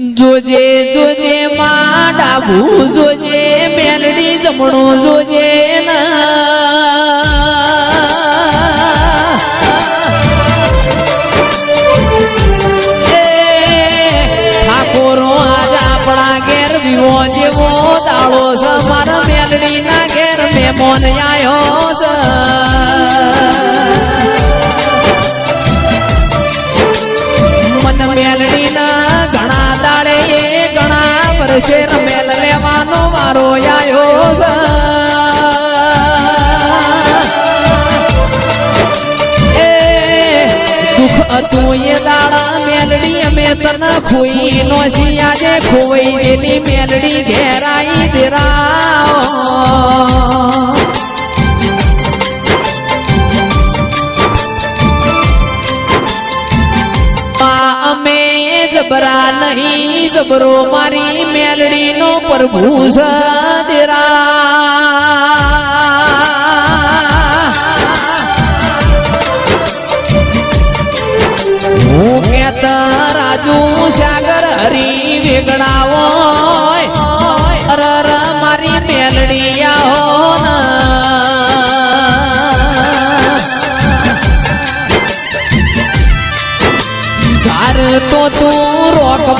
જોજે જોજે, માં ડાબુ જોજે મેલડી જમણું જોજે ઠાકોરો આજ આપણા ઘેર વિવો જેવો દાળો છે. મારા મેલડી ના ઘેર મેમોન વર્ષે રમેલ લેવાનો મારો આયો એ દુખ હતું એ દાડા મેલડી, અમે તને ખોઈ નો આજે ખોઈ એની મેલડી ઘેરાઈ દેરાઓ જબરા નહીં, જબરો મારી મેલડી નો પ્રભુ હું કેતા રાજુ સાગર હરી વેગડાવો અરર મારી મેલડી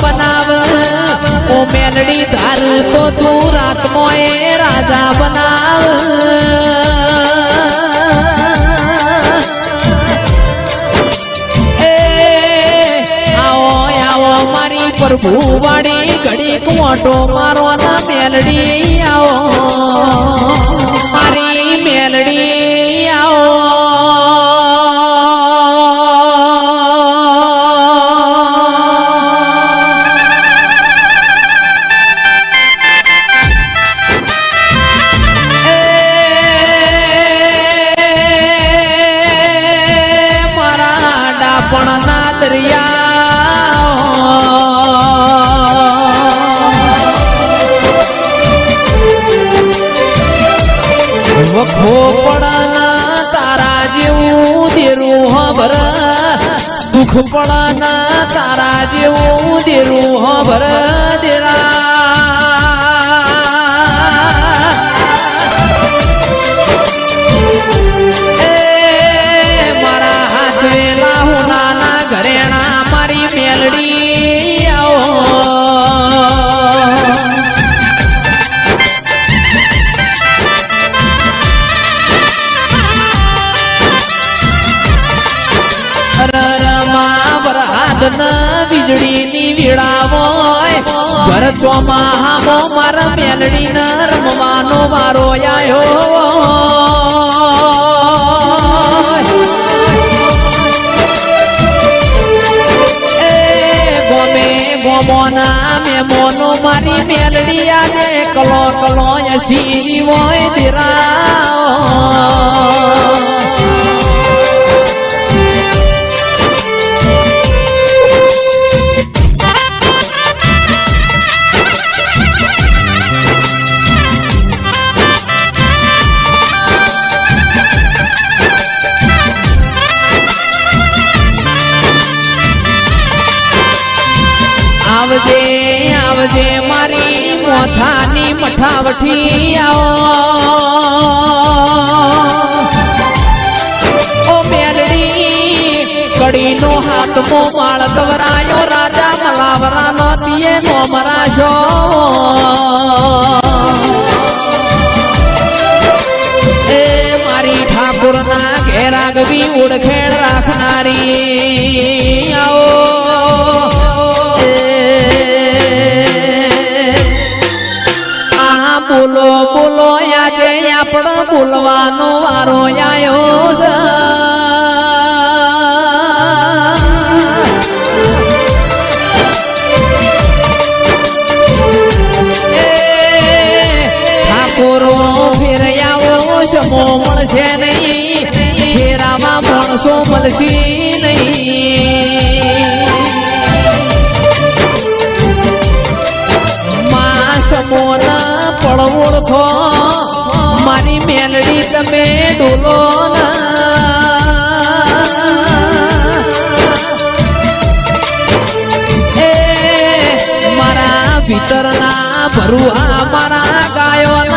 બનાવ. ઓ મેલડી ધાર, તો તું રાતમો એ રાજા બનાવ. પ્રભુ વાળી ઘડી મોટો મારો ના મેલડી આવો. પડના તારા જેવું દેરું હબર દુઃખ પડના તારા જેવું દેરું હબર દેરા. ભર ચોમાહામો મારા મેલડી ન રમવાનો વારો આયો ગોમે ગોમોના મેમોનો મારી મેલડી આજે કલો કલો યસીની હોય દિરા આવજે આવજે મારી મોથાની મઠાવઠી આવો. ઓ મેલડી, કડીનો હાથમો માળ કવરાયો રાજા મલાવરાનો તીએ નો મરાશો એ મારી ઠાકુરના ઘેરાગવી ઉડખેડ રાખનારી. આવો. આ બોલો બોલો આજે આપણો બોલવાનો વારો આવ્યો છે. એ, ઠાકોરો મળશે નહીં. ફેરામાં માણસો મળશે. ઓળખો. મારી મેલડી તમે ડોલો એ ભીતરના ભરુઆ મારા ગાયોના.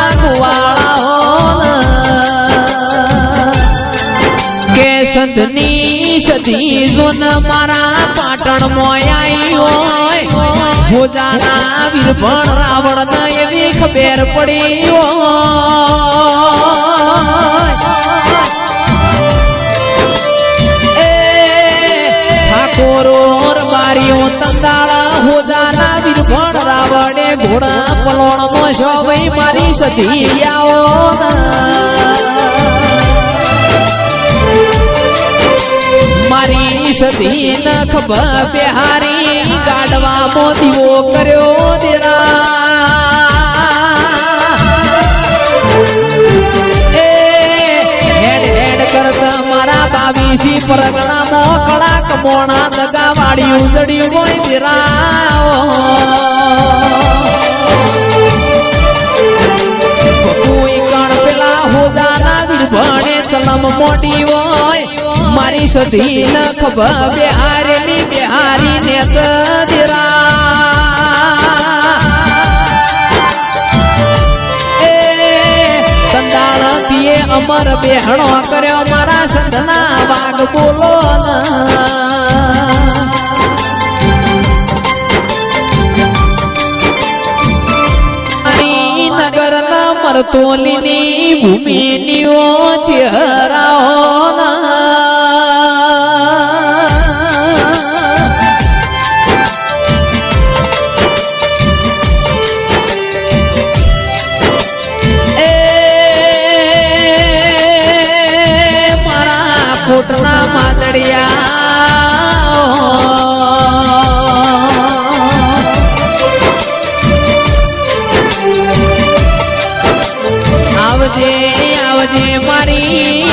સંતની સતી જોન મારા પાટણ મોયાઈ હોય. ભોજાના વીર પણ રાવણ એવી ખબેર પડી હોય. એ બારીઓ તંદાળા હોદાના વીર રાવણે ઘોડા પલોણ નો શોભઈ મારી સતી આવો મારી સતી નખ બિહારી ગાડવા મોદીઓ કર્યો દેરા હેડ હેડ કરતા મારા બાવીસી પરગણામાં કળાક મોણા દગા વાળી ઉજળી હોય કણ પેલા હોદાના વીર ભણે ચલમ મોટી હોય. મારી સધી નખ બિહારેલી બિહારી ને સદરા અમર બેહણો કર્યો મારા સંતના વાઘ બોલો નગર ના મરતોલીની ભૂમિની ઓ ચહેરાઓ એ આવજે મારી.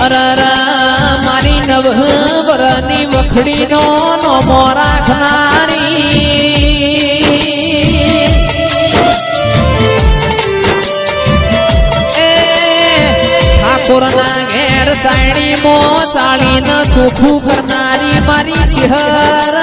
અરર મારી નવરની વખડીનો નોમો રાખનારી. ઠાકોરના ઘેર સાયણી મો સાળી ન સુખું કરનારી મારી ચિહર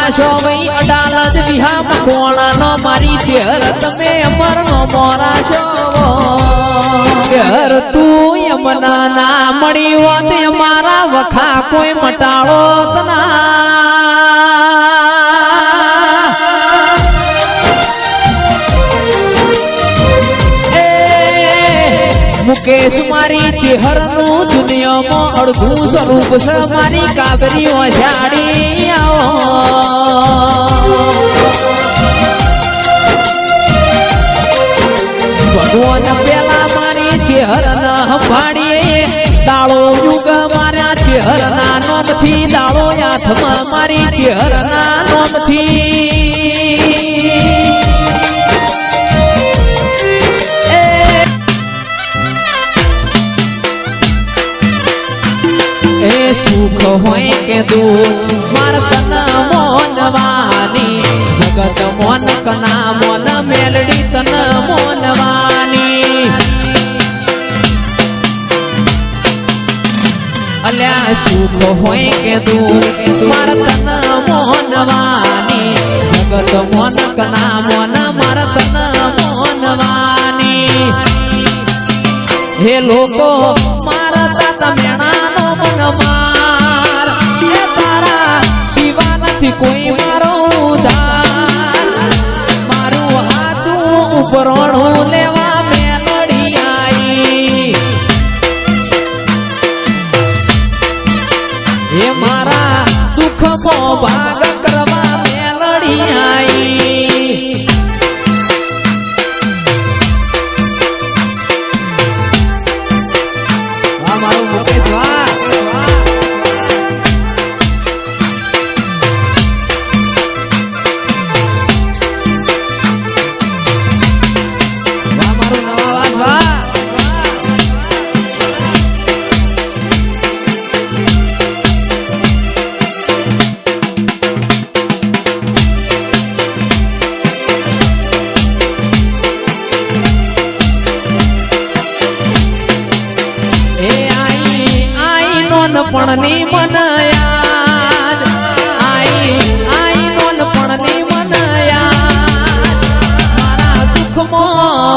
નો મરાશો અડાલત અડાલજ કોણા નો મારી ચેહર તમે અમર નો મોરાશો ચેહર તું યમના ના મળી હોત મારા વખા કોઈ મટાળો ના. મુકેશ મારી ચેહર નું દુનિયામાં અડધું સ્વરૂપ છે, મારી કાબરી ઓછાડી ભગવાન પેલા મારી ચેહર ના દાળો યુગ મારા ચેહર ના નોમથી દાળો હાથમાં મારી ચેહર ના નોમથી સુખ હોય કે દુઃખ માર તન મોનવાની જગત મોન કના મોન મેલડી તન મોનવાની અલ્યા સુખ હોય કે દુઃખ માર તન મોનવાની જગત મોન કના મોન માર તન મોનવાની હે લોકો મારા તાતા મેણાનો મન માર. એ તારા મારો ઉધાર. મારું હાચું ઉપરણું લેવા મેલડી આઈ. હે મારા દુઃખમો ભાગ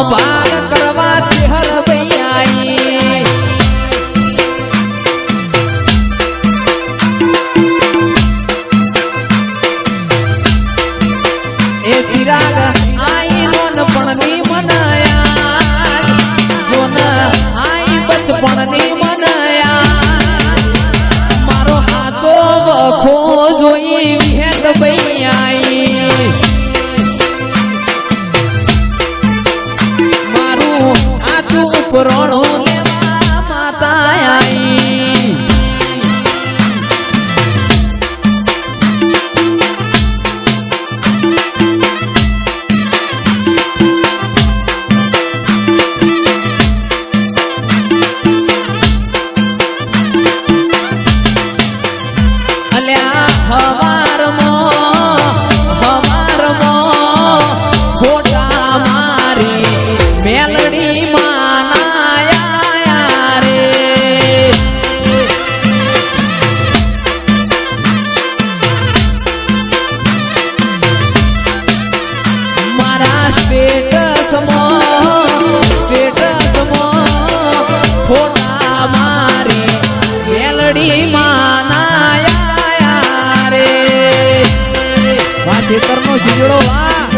દુઃખમાં ભાગ કરવાથી હર આઈ એ ચિરાગ આઈ નોનપણની મન યાદ જોન આઈ બચપણની મન યાદ મારો હાચો વખો જોઈ વિહેત ભઈ lloró માનાયા રે. વાહ ચેતરનો શીજડો વાહ